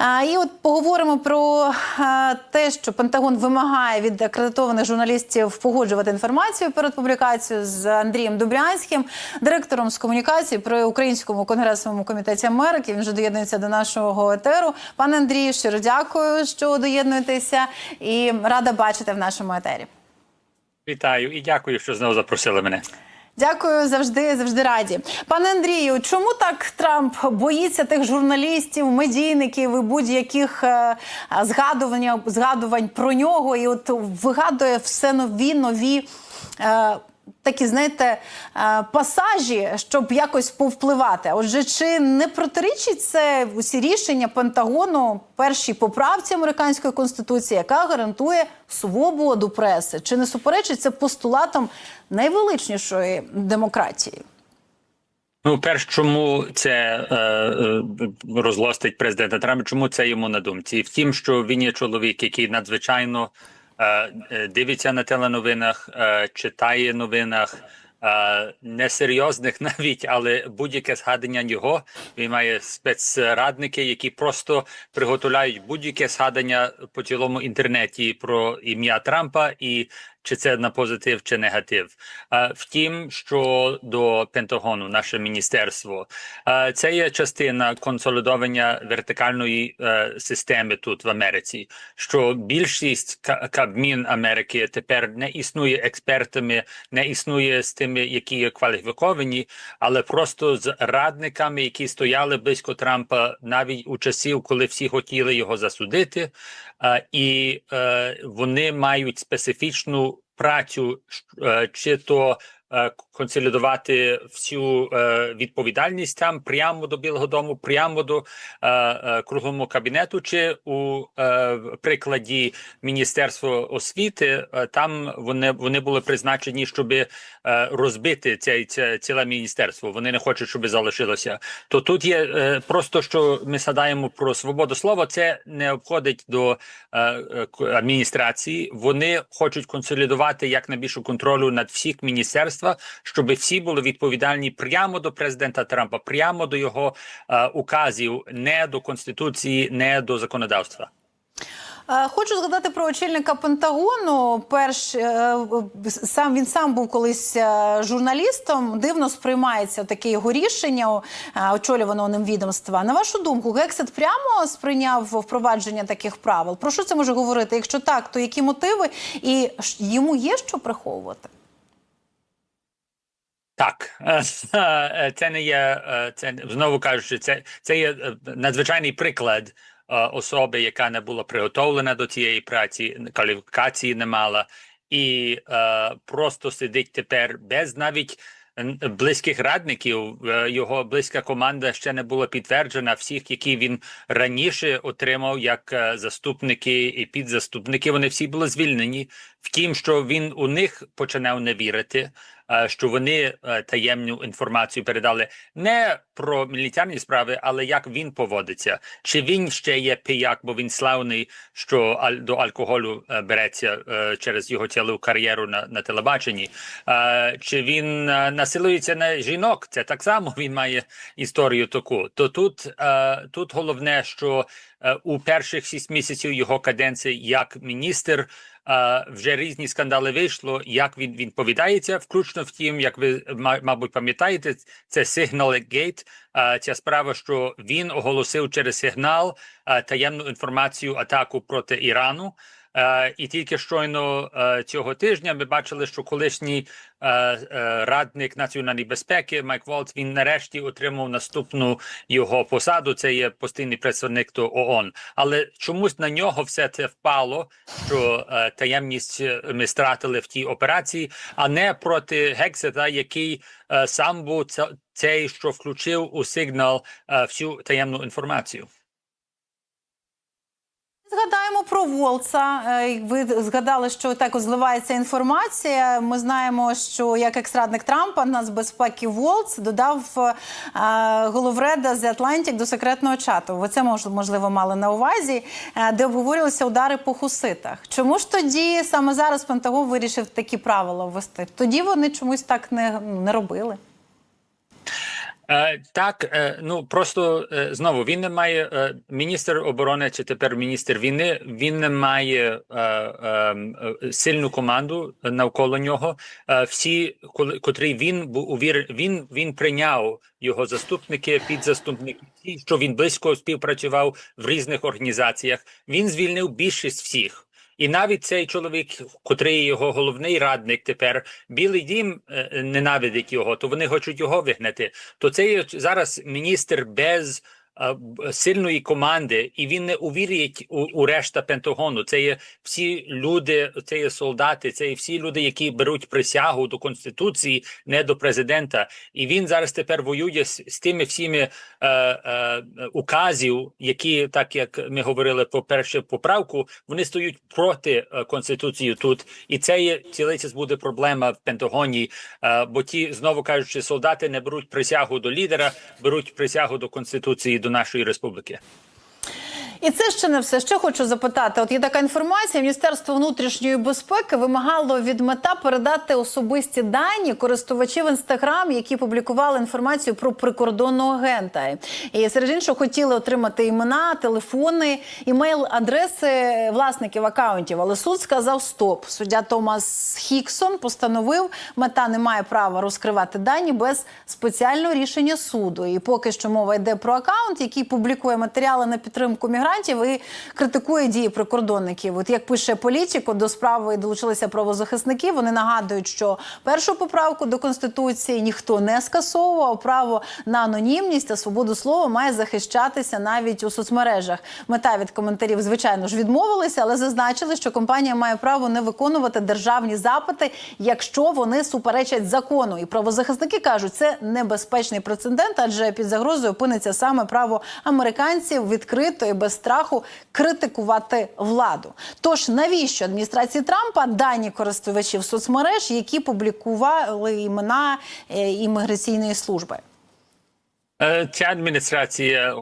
І от поговоримо про те, що Пентагон вимагає від акредитованих журналістів погоджувати інформацію перед публікацією з Андрієм Дубрянським, директором з комунікації при Українському конгресовому комітеті Америки. Він вже доєднується до нашого етеру. Пане Андрію, щиро дякую, що доєднуєтеся, і рада бачити в нашому етері. Вітаю і дякую, що знову запросили мене. Дякую, завжди завжди раді. Пане Андрію, чому так Трамп боїться тих журналістів, медійників і будь-яких е, згадувань, згадувань про нього? І от вигадує все нові нові. Такі, знаєте, е, пасажі, щоб якось повпливати. Отже, чи не протирічить це усі рішення Пентагону першій поправці американської конституції, яка гарантує свободу преси? Чи не суперечить це постулатом найвеличнішої демократії? Ну, перш, чому це е, е, розлостить президента Трампа? Чому це йому на думці? Втім, що він є чоловік, який надзвичайно дивиться на теленовинах, е, читає новинах. е, Несерйозних навіть, але будь-яке згадання його він має спецрадники, які просто приготуляють будь-яке згадання по цілому інтернеті про ім'я Трампа і чи це на позитив чи негатив. Е, Втім, що до Пентагону, наше міністерство, це є частина консолідовання вертикальної е, системи тут в Америці. Що більшість ка- Кабмін Америки тепер не існує експертами, не існує з тими, які є кваліфіковані, але просто з радниками, які стояли близько Трампа, навіть у часів, коли всі хотіли його засудити, і е, вони мають специфічну people працю, е, чи то е, консолідувати всю е, відповідальність там прямо до Білого Дому, прямо до круглому кабінету, чи у прикладі Міністерства освіти там вони, вони були призначені, щоб розбити це, це ціле міністерство. Вони не хочуть, щоб залишилося. То тут є просто що ми згадаємо про свободу слова. Це не обходить до адміністрації. Вони хочуть консолідувати як найбільшу контролю над всіх міністерства, щоб всі були відповідальні прямо до президента Трампа, прямо до його е, указів, не до конституції, не до законодавства. Е, Хочу згадати про очільника Пентагону. Перш е, сам він сам був колись е, журналістом. Дивно сприймається таке його рішення очолюваного ним відомства. На вашу думку, Гексет прямо сприйняв впровадження таких правил. Про що це може говорити? Якщо так, то які мотиви і йому є що приховувати? Так, це не є це знову кажучи, це, це є надзвичайний приклад особи, яка не була приготовлена до цієї праці, кваліфікації не мала, і е, просто сидить тепер без навіть близьких радників. Е, Його близька команда ще не була підтверджена. Всіх, які він раніше отримав як е, заступники і підзаступники, вони всі були звільнені. Втім, що він у них починав не вірити е, що вони е, таємну інформацію передали не про мілітарні справи, але як він поводиться. Чи він ще є пияк, бо він славний, що до алкоголю е, береться е, через його цілу кар'єру на, на телебаченні? Е, Чи він е, насилується на жінок? Це так само він має історію таку. То тут, е, тут головне, що е, у перших шість місяців його каденції як міністр. Вже різні скандали вийшло, як він відповідається, включно в тім, як ви мабуть пам'ятаєте, це сигнал гейт. Ця справа, що він оголосив через сигнал таємну інформацію атаку проти Ірану. Е, І тільки щойно е, цього тижня ми бачили, що колишній е, радник національної безпеки Майк Волц він нарешті отримав наступну його посаду. Це є постійний представник до ООН. Але чомусь на нього все це впало, що таємність ми стратили в тій операції, а не проти Гексета, який сам був цей, що включив у сигнал всю таємну інформацію. Згадаємо про Волца. Е, Ви згадали, що так зливається інформація. Ми знаємо, що як екс-радник Трампа нацбезпеки Волц додав е, головреда The Atlantic до секретного чату. Ви це мож- можливо мали на увазі, е, де обговорювалися удари по хуситах. Чому ж тоді саме зараз Пентагон вирішив такі правила ввести? Тоді вони чомусь так не, не робили. Е, так, е, ну просто е, знову він не має міністр оборони чи тепер міністр війни. Він не має сильну команду навколо нього. Всі, коли котрий він був увір, він він прийняв його заступники, підзаступники, що він близько співпрацював в різних організаціях. Він звільнив більшість всіх. І навіть цей чоловік, котрий його головний радник тепер, Білий Дім е, ненавидить його, то вони хочуть його вигнати. То це є зараз міністр без е, сильної команди, і він не увірить у, у решта Пентагону. Це є всі люди, це є солдати, це є всі люди, які беруть присягу до конституції, не до президента. І він зараз тепер воює з, з тими всіми е, е, указів, які, так як ми говорили по перше поправку, вони стоять проти е, конституції тут, і це є цілиця буде проблема в Пентагоні. Е, бо ті знову кажучи, солдати не беруть присягу до лідера, беруть присягу до конституції до нашої республіки. І це ще не все. Ще хочу запитати: от є така інформація: Міністерство внутрішньої безпеки вимагало від мета передати особисті дані користувачів інстаграм, які публікували інформацію про прикордонного агента. І серед іншого хотіли отримати імена, телефони, імейл-адреси власників акаунтів. Але суд сказав стоп. Суддя Томас Хіксон постановив, мета не має права розкривати дані без спеціального рішення суду. І поки що мова йде про акаунт, який публікує матеріали на підтримку мігрантів і критикує дії прикордонників. От як пише політико, до справи долучилися правозахисники. Вони нагадують, що першу поправку до конституції ніхто не скасовував. Право на анонімність та свободу слова має захищатися навіть у соцмережах. Мета від коментарів, звичайно ж, відмовилися, але зазначили, що компанія має право не виконувати державні запити, якщо вони суперечать закону. І правозахисники кажуть, це небезпечний прецедент, адже під загрозою опиниться саме право американців відкрито і без страху критикувати владу. Тож навіщо адміністрації Трампа дані користувачів соцмереж, які публікували імена е, імміграційної служби? Е, Ця адміністрація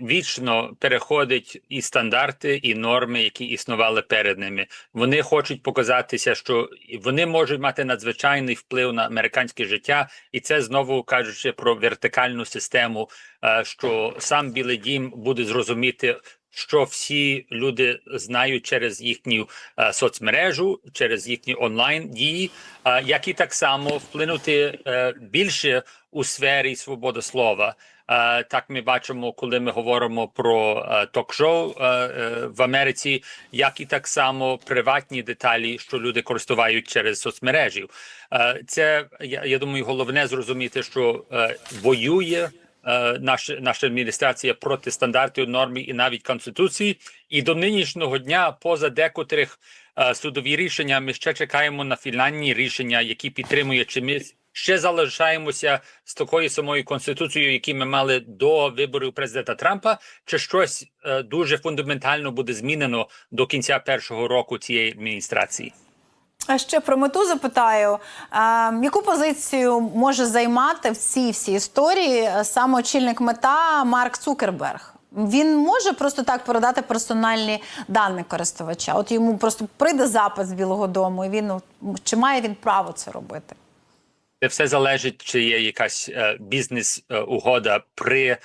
вічно переходить і стандарти, і норми, які існували перед ними. Вони хочуть показатися, що вони можуть мати надзвичайний вплив на американське життя, і це знову кажучи про вертикальну систему, е, що сам Білий Дім буде зрозуміти. Що всі люди знають через їхню е, соцмережу, через їхні онлайн дії, е, і так само вплинути е, більше у сфері свободи слова. Е, так ми бачимо, коли ми говоримо про е, ток-шоу е, е, в Америці, як і так само приватні деталі, що люди користувають через соцмережі. Е, це я, я думаю, головне зрозуміти, що е, воює. Е, Наша наша адміністрація проти стандартів норм і навіть конституції, і до нинішнього дня, поза декотрих е, судові рішення, ми ще чекаємо на фінальні рішення, які підтримує чи ми ще залишаємося з такою самою конституцією, які ми мали до виборів президента Трампа, чи щось е, дуже фундаментально буде змінено до кінця першого року цієї адміністрації. А ще про мету запитаю, а, яку позицію може займати в цій всій історії е, саме очільник мета Марк Цукерберг? Він може просто так передати персональні дані користувача. От йому просто прийде запит з Білого Дому, і він чи має він право це робити? Це все залежить, чи є якась е, бізнес е, при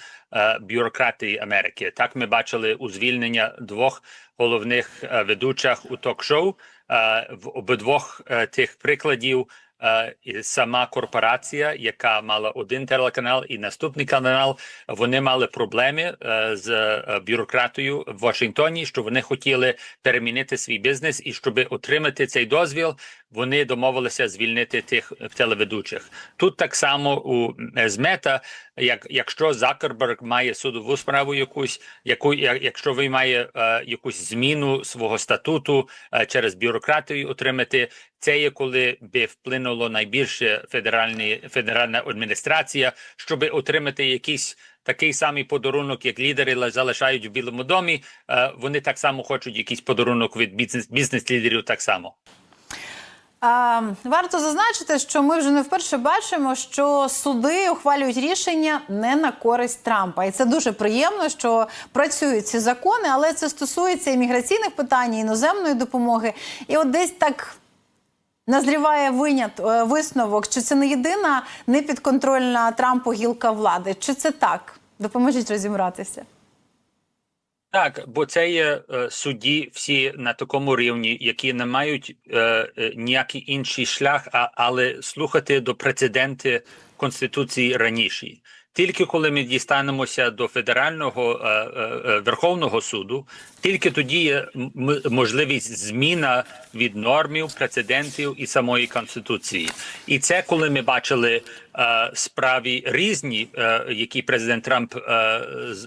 бюрократії Америки. Так ми бачили у звільнення двох головних е, ведучих у ток-шоу. Е, в обидвох е, тих прикладів е, сама корпорація, яка мала один телеканал і наступний канал, вони мали проблеми е, з е, бюрократією в Вашингтоні, що вони хотіли перемінити свій бізнес, і щоб отримати цей дозвіл, вони домовилися звільнити тих телеведучих. Тут так само у е, з мета, як якщо Закерберг має судову справу, якусь яку якщо ви має е, якусь зміну свого статуту е, через бюрократію отримати, це є коли би вплинуло найбільше федеральні федеральна адміністрація, щоб отримати якийсь. Такий самий подарунок, як лідери залишають в Білому домі. Е, вони так само хочуть якийсь подарунок від бізнес бізнес-лідерів. Так само. Варто зазначити, що ми вже не вперше бачимо, що суди ухвалюють рішення не на користь Трампа, і це дуже приємно, що працюють ці закони, але це стосується імміграційних питань, іноземної допомоги. І от десь так Назріває винят е, висновок, що це не єдина непідконтрольна Трампу гілка влади. Чи це так? Допоможіть розібратися. Так, бо це є е, судді всі на такому рівні, які не мають е, е, ніякий інший шлях, а, але слухати до прецеденти Конституції раніше. Тільки коли ми дістанемося до федерального е, е, е, Верховного суду, тільки тоді є можливість зміна від нормів, прецедентів і самої конституції. І це коли ми бачили е, справі різні, е, які президент Трамп е,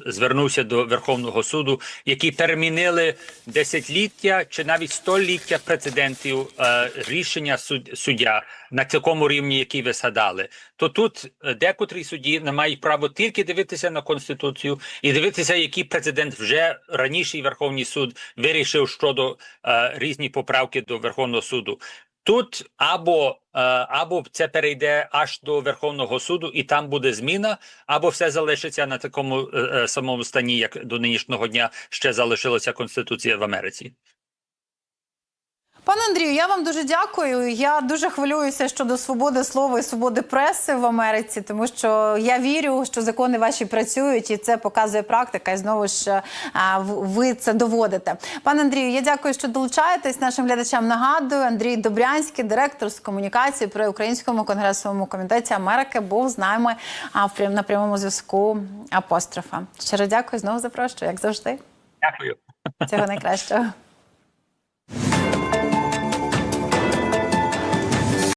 звернувся до Верховного суду, які перемінили десятиліття чи навіть століття прецедентів е, рішення суд, суддя на такому рівні, який ви згадали. То тут е, декотрі судді не мають право тільки дивитися на конституцію і дивитися, який прецедент вже раніше Верховний суд вирішив щодо е, різні поправки до Верховного суду. Тут або е, або це перейде аж до Верховного суду, і там буде зміна, або все залишиться на такому е, е, самому стані, як до нинішнього дня ще залишилася конституція в Америці. Пане Андрію, я вам дуже дякую. Я дуже хвилююся щодо свободи слова і свободи преси в Америці, тому що я вірю, що закони ваші працюють, і це показує практика. І знову ж ви це доводите. Пане Андрію, я дякую, що долучаєтесь. Нашим глядачам нагадую, Андрій Добрянський, директор з комунікації при Українському конгресовому комітеті Америки, був з нами на прямому зв'язку апострофа. Щиро дякую. Знову запрошую, як завжди. Дякую. Всього найкращого.